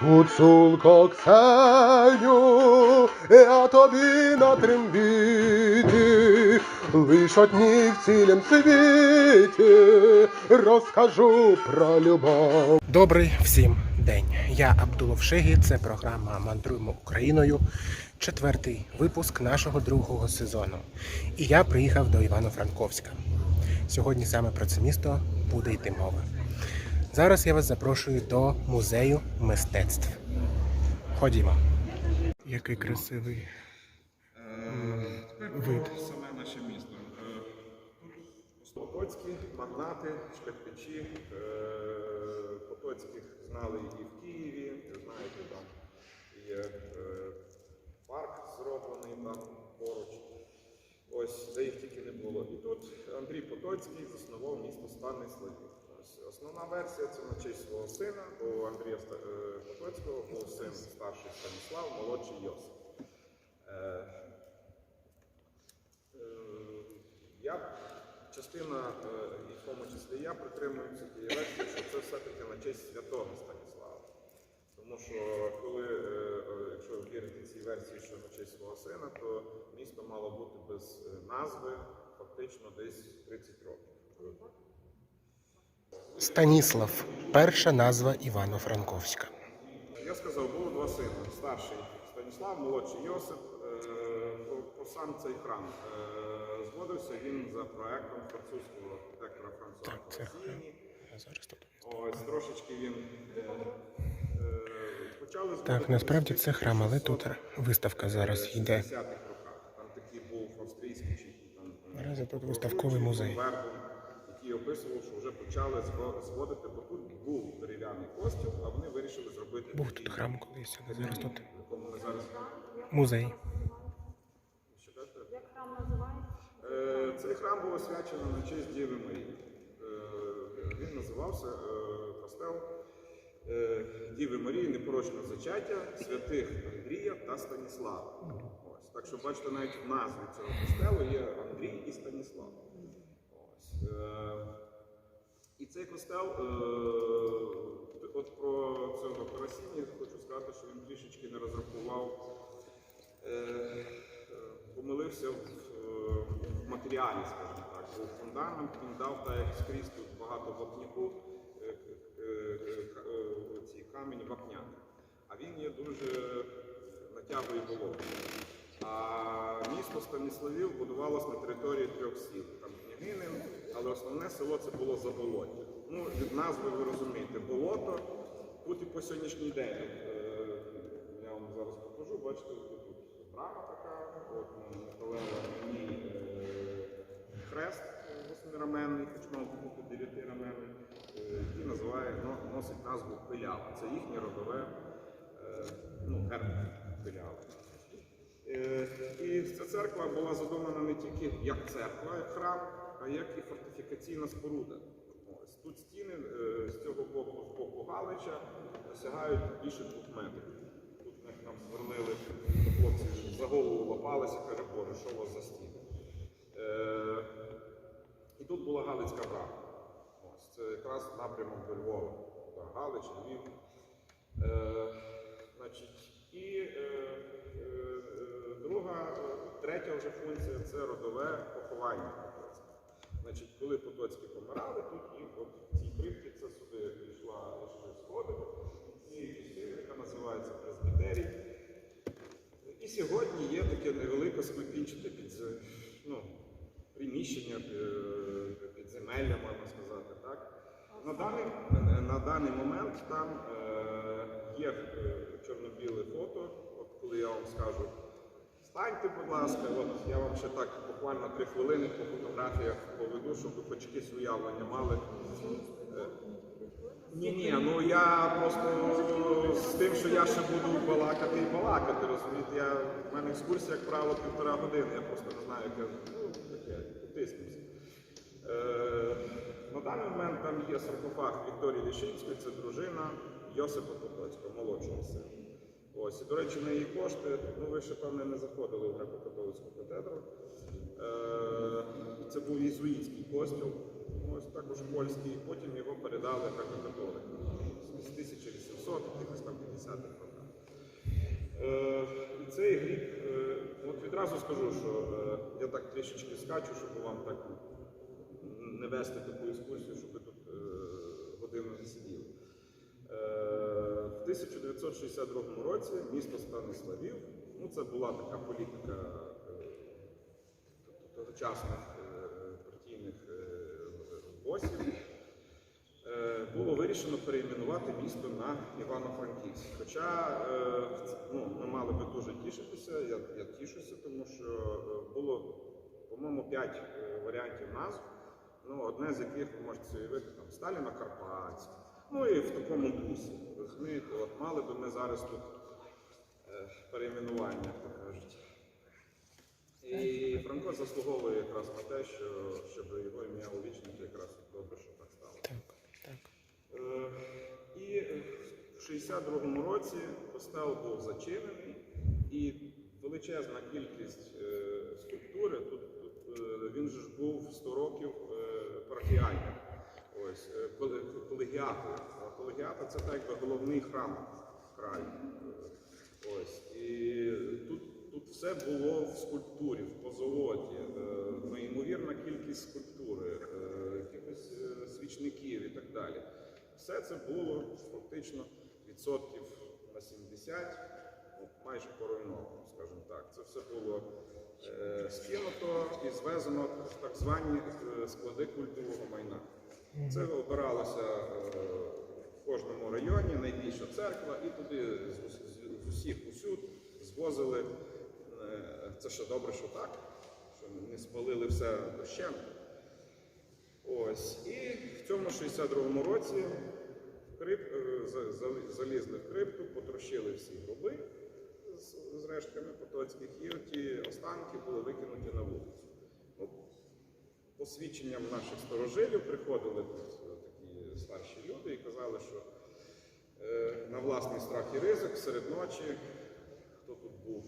Гуцулко Ксеню, я тобі на трембіті, лиш одні в цілім світі розкажу про любов. Добрий всім день. Я Абдулов Шегі. Це програма Мандруємо Україною. Четвертий випуск нашого другого сезону. І я приїхав до Івано-Франковська. Сьогодні саме про це місто буде йти мова. Зараз я вас запрошую до музею мистецтв. Ходімо. Який красивий вид. Саме наше місто. Е, Потоцькі, магнати, шляхтичі. е, Потоцьких знали і в Києві. Знаєте, там є е, парк зроблений там поруч. Ось, де їх тільки не було. І тут Андрій Потоцький заснував місто Станиславів. Основна версія це на честь свого сина, у Андрія Ста- е, був син старший Станіслав, молодший Йосип. Е, Е, Я частина, і в тому числі я притримуюся тієї версії, що це все-таки на честь святого Станіслава. Тому що коли, якщо вірити цій версії, що на честь свого сина, то місто мало бути без назви фактично десь 30 років. Станіслав. Перша назва Івано-Франковська. Я сказав, було два сини. Старший Станіслав, молодший Йосип. Е, про сам цей храм е, згодився він за проектом французького архітектора Франсуа тут. Ось трошечки він е, почали Так, насправді це храм, але тут виставка зараз йде. 60-х роках. Там такий був австрійський чи який Наразі тут виставковий музей. Який описував, що вже почали зводити, бо тут був дерев'яний костюм, а вони вирішили зробити Був тут храм колись, але зараз тут в якому ми зараз музей. Що кажете? Е, Цей храм був освячений на честь Діви Марії. Е, Він називався е, костел Діви Марії непорочного зачаття святих Андрія та Станіслава. Ось. Так що бачите, навіть в назві цього костелу є Андрій і Станіслав. Е, І цей костел, е, от про цього Карасіні хочу сказати, що він трішечки не розрахував е, помилився в, матеріалі, скажімо так. Бо фундамент він дав, так як скрізь тут багато вапняку, ці камінь вапняк. А він є дуже натягує вологу. А місто Станіславів будувалось на території трьох сіл. Там княгинин, але основне село це було Заболоття. Ну, від назви ви розумієте, болото. Тут і по сьогоднішній день. Е, я вам зараз покажу, бачите, тут, брама така, от металева на ній е, хрест восьмираменний, мав бути дев'ятираменний, е, який називає, носить назву Пилява. Це їхнє родове е, ну, герб Пилява. Е, І ця церква була задумана не тільки як церква, як храм, а як і фортифікаційна споруда. Ось тут стіни е, з цього боку, з боку Галича, досягають більше двох метрів. Тут як нам сверлили хлопці за голову лопалися, каже, Боже, що у вас за стіни? Е, І тут була Галицька брама. Ось, це якраз напрямок до Львова. Галич, Львів. Е, значить, і е, е, е, друга, третя вже функція це родове поховання Потоцьких. Значить, коли Потоцькі помирали, тут їх от в цій крипті це сюди йшла сходи, частини, яка називається Пресбітерій. І сьогодні є таке невелике склепінчате підз- ну, приміщення, е, підземелля, можна сказати. Так? На, даний, на даний момент там е, є е, чорно-біле фото, от коли я вам скажу, станьте, будь ласка, от я вам ще так буквально три хвилини по фотографіях поведу, щоб ви хоч якесь уявлення мали. Е, ні, ні, ну я просто з тим, що я ще буду балакати і балакати, розумієте, я, в мене екскурсія, як правило, півтора години, я просто не знаю, яке, ну, таке. Е, на даний момент там є саркофаг Вікторії Лішинської, це дружина Йосипа Потоцького, молодшого сина. Ось, і, до речі, на її кошти, ну ви ще, певне, не заходили в греко-католицьку катедру. Е, це був єзуїтський костюм, ось також польський, потім його передали греко-католикам. З 1800 якихось там 60-х роках. Е, цей гріб, е, от відразу скажу, що я так трішечки скачу, щоб вам так не вести таку екскурсію, щоб ви тут годину не сиділи. В 1962 році місто Станиславів, ну це була така політика е, тогочасних е, партійних е, босів, було вирішено перейменувати місто на Івано-Франківськ. Хоча ну, ми мали би дуже тішитися, я, я тішуся, тому що було, по-моєму, п'ять е, варіантів назв, ну, одне з яких ви можете уявити, там Сталіна Карпатськ. Ну і в такому дусі. Розумієте, от мали би ми зараз тут е, перейменування, як кажуть. І Франко заслуговує якраз на те, що, щоб його ім'я увічнити, якраз добре, що так стало. Так, так. Е, І в 62-му році костел був зачинений, і величезна кількість е, скульптури, тут, тут е, він же ж був 100 років е, парафіальним. Ось, е, коле- колегіатою. Це так якби головний храм краю. Ось. І тут, тут все було в скульптурі, в позолоті, е, неймовірна кількість скульптури, е, якихось е, свічників і так далі. Все це було фактично відсотків на 70, ну, майже поруйновано, скажімо так. Це все було скинуто і звезено в так звані склади культового майна. Це обиралося е, в кожному районі, найбільша церква, і туди з, ус- з- з усіх усюд звозили. е, Це ще добре, що так, що не спалили все дощем. Ось. І в цьому 62-му році крип, е, за- за- залізли в крипту, потрощили всі гроби з, з рештками потоцьких, і ті останки були викинуті на вулицю. Ну, по свідченням наших старожилів приходили тут е, такі старші люди і казали, що е, на власний страх і ризик серед ночі, хто тут був,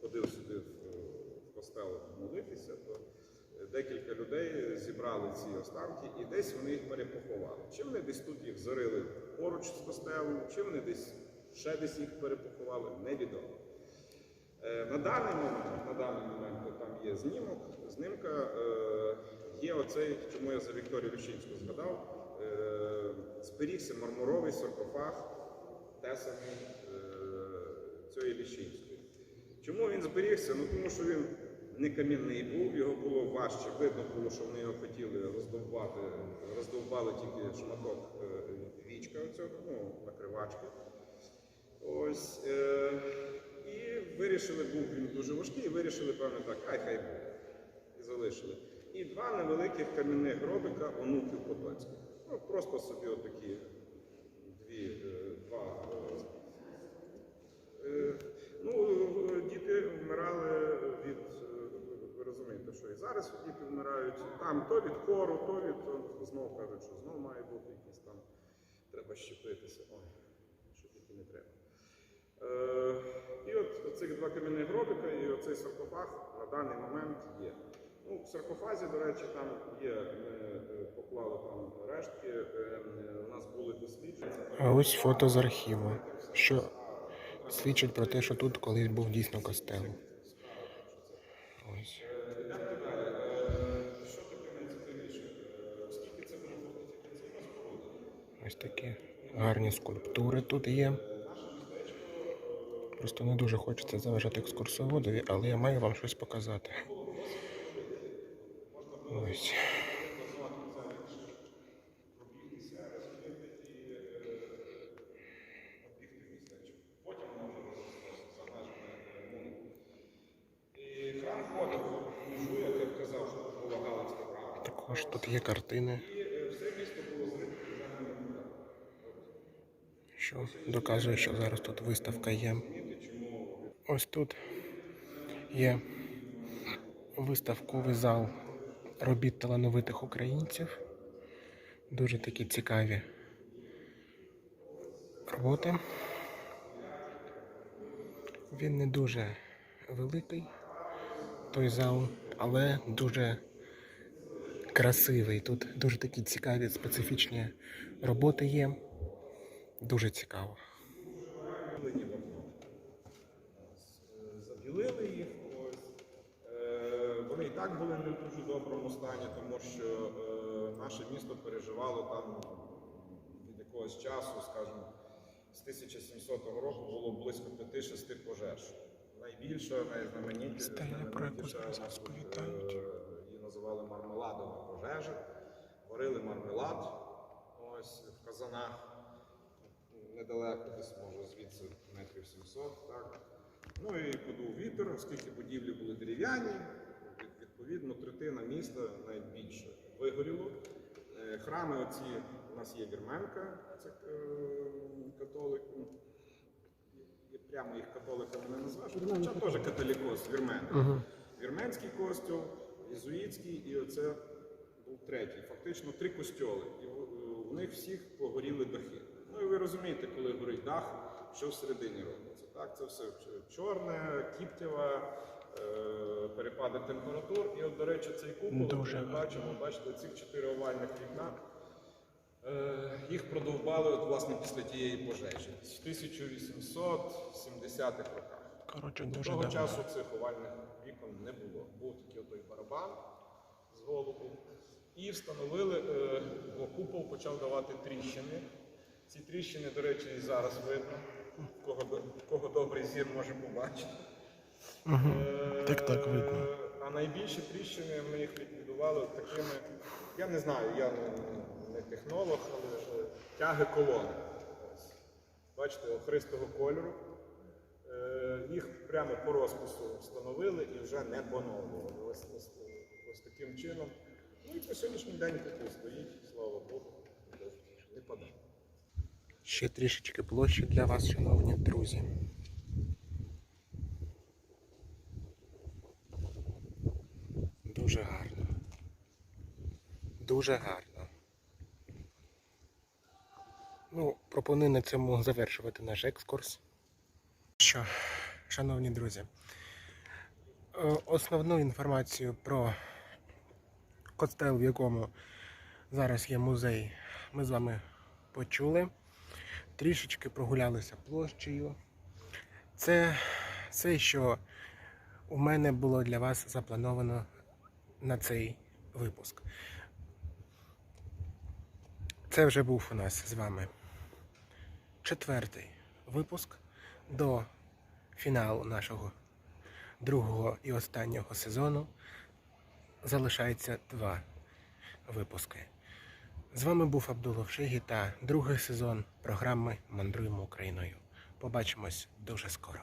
ходив сюди в, е, костел молитися, то декілька людей зібрали ці останки і десь вони їх перепоховали. Чи вони десь тут їх зарили поруч з костелом, чи вони десь ще десь їх перепоховали, невідомо. На даний момент, на даний момент там є знімок, знімка, є оцей, чому я за Вікторію Віщинську згадав, зберігся мармуровий саркофаг тесаний е, цієї Ліщинської. Чому він зберігся? Ну тому що він не кам'яний був, його було важче. Видно було, що вони його хотіли роздовбати, роздовбали тільки шматок е, вічка оцього, ну, накривачки. Ось. Е, і вирішили, був він дуже важкий, і вирішили, певно, так, хай хай буде. І залишили. І два невеликих кам'яних гробика онуків Потоцьких. Ну, просто собі отакі дві, е, два. е, е, Ну, діти вмирали від, ви розумієте, що і зараз діти вмирають. Там то від кору, то від то знов кажуть, що знов має бути якісь там, треба щепитися. Ой, що тільки не треба. Е, і от цих два кам'яних гробика і оцей саркофаг на даний момент є. Ну, в саркофазі, до речі, там є, ми е, поклали там рештки, е, е, у нас були дослідження. А ось фото з архіву, що свідчить про те, що тут колись був дійсно костел. Ось. Е, Ось такі гарні скульптури тут є. Просто не дуже хочеться заважати екскурсоводові, але я маю вам щось показати. Ось. І храм ходив, межу, як я казав, що тут була Галицька брама. Також тут є картини, що доказує, що зараз тут виставка є. Ось тут є виставковий зал робіт талановитих українців. Дуже такі цікаві роботи. Він не дуже великий, той зал, але дуже красивий. Тут дуже такі цікаві специфічні роботи є. Дуже цікаво. так були не в дуже доброму стані, тому що е, наше місто переживало там від якогось часу, скажімо, з 1700 року було близько 5-6 пожеж. Найбільша, найзнаменітіша, е, її називали мармеладова пожежа. Варили мармелад ось в казанах недалеко, десь може звідси метрів 700, так. Ну і подув вітер, оскільки будівлі були дерев'яні, відповідно, третина міста навіть більше вигоріло. Е, Храми оці у нас є Вірменка, це е, католик. ну, Прямо їх католиками не назвеш, хоча теж католікос, Вірмен. Вірменський костюл, єзуїтський, і оце був третій. Фактично три костьоли. І в, них всіх погоріли дахи. Ну і ви розумієте, коли горить дах, що всередині робиться. Так, це все чорне, кіптєва, е, перепади температур. І от, до речі, цей купол, ми бачимо, бачите, ці чотири овальних вікна. Е, Їх продовбали от, власне після тієї пожежі в 1870-х роках. Коротше, До того давно. часу цих овальних вікон не було. Був такий той барабан з голубу. І встановили, е, бо купол почав давати тріщини. Ці тріщини, до речі, і зараз видно. Кого, кого добрий зір може побачити. Е, Так, так, видно. А найбільші тріщини ми їх ліквідували такими, я не знаю, я не, не технолог, але тяги колони. Бачите, охристого кольору. Е, Їх прямо по розпису встановили і вже не поновлювали. Ось, ось, ось таким чином. Ну і по сьогоднішній день купол стоїть, слава Богу, не падає. Ще трішечки площі для вас, шановні друзі. Дуже гарно. Дуже гарно. Ну, пропоную на цьому завершувати наш екскурс. Що, шановні друзі, е, основну інформацію про костел, в якому зараз є музей, ми з вами почули. Трішечки прогулялися площею. Це все, що у мене було для вас заплановано на цей випуск. Це вже був у нас з вами четвертий випуск до фіналу нашого другого і останнього сезону. Залишається два випуски. З вами був Абдулов Шигі та другий сезон програми Мандруємо Україною. Побачимось дуже скоро.